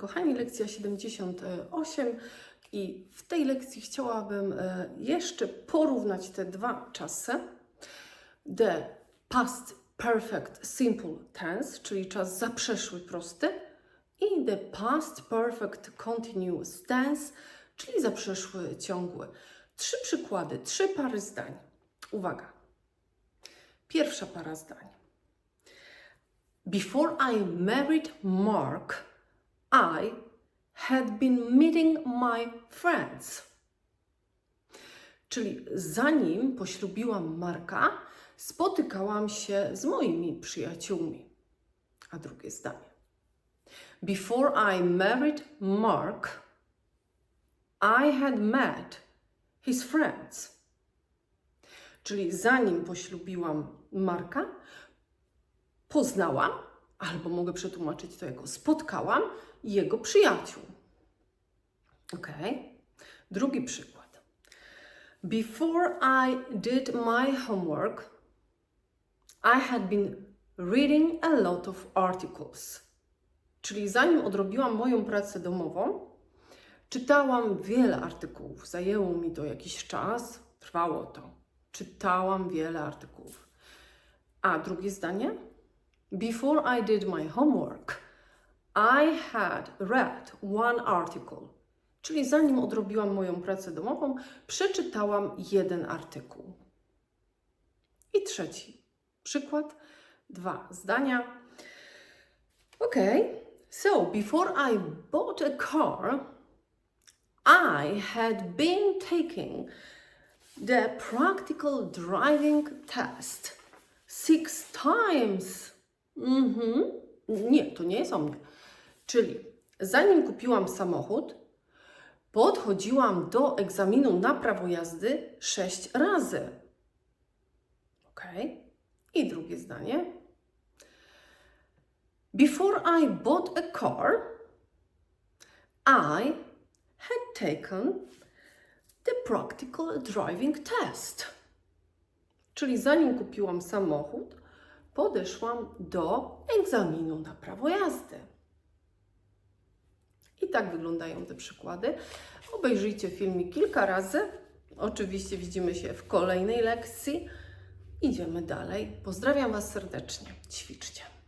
kochani, lekcja 78 i w tej lekcji chciałabym e, jeszcze porównać te dwa czasy. The past perfect simple tense, czyli czas zaprzeszły prosty i the past perfect continuous tense, czyli zaprzeszły ciągły. Trzy przykłady, trzy pary zdań. Uwaga. Pierwsza para zdań. Before I married Mark, I had been meeting my friends. Czyli zanim poślubiłam Marka, spotykałam się z moimi przyjaciółmi. A drugie zdanie. Before I married Mark, I had met his friends. Czyli zanim poślubiłam Marka, poznałam, albo mogę przetłumaczyć to jako spotkałam jego przyjaciół. Ok. Drugi przykład. Before I did my homework, I had been reading a lot of articles. Czyli zanim odrobiłam moją pracę domową, czytałam wiele artykułów. Zajęło mi to jakiś czas, trwało to. Czytałam wiele artykułów. A drugie zdanie? Before I did my homework, I had read one article. Czyli zanim odrobiłam moją pracę domową, przeczytałam jeden artykuł. I trzeci przykład, dwa zdania. Ok, so before I bought a car, I had been taking the practical driving test six times. Mhm. Nie, to nie jest o mnie. Czyli zanim kupiłam samochód, podchodziłam do egzaminu na prawo jazdy sześć razy. Ok. I drugie zdanie. Before I bought a car, I had taken the practical driving test. Czyli zanim kupiłam samochód, podeszłam do egzaminu na prawo jazdy. I tak wyglądają te przykłady. Obejrzyjcie filmik kilka razy. Oczywiście widzimy się w kolejnej lekcji. Idziemy dalej. Pozdrawiam Was serdecznie. Ćwiczcie.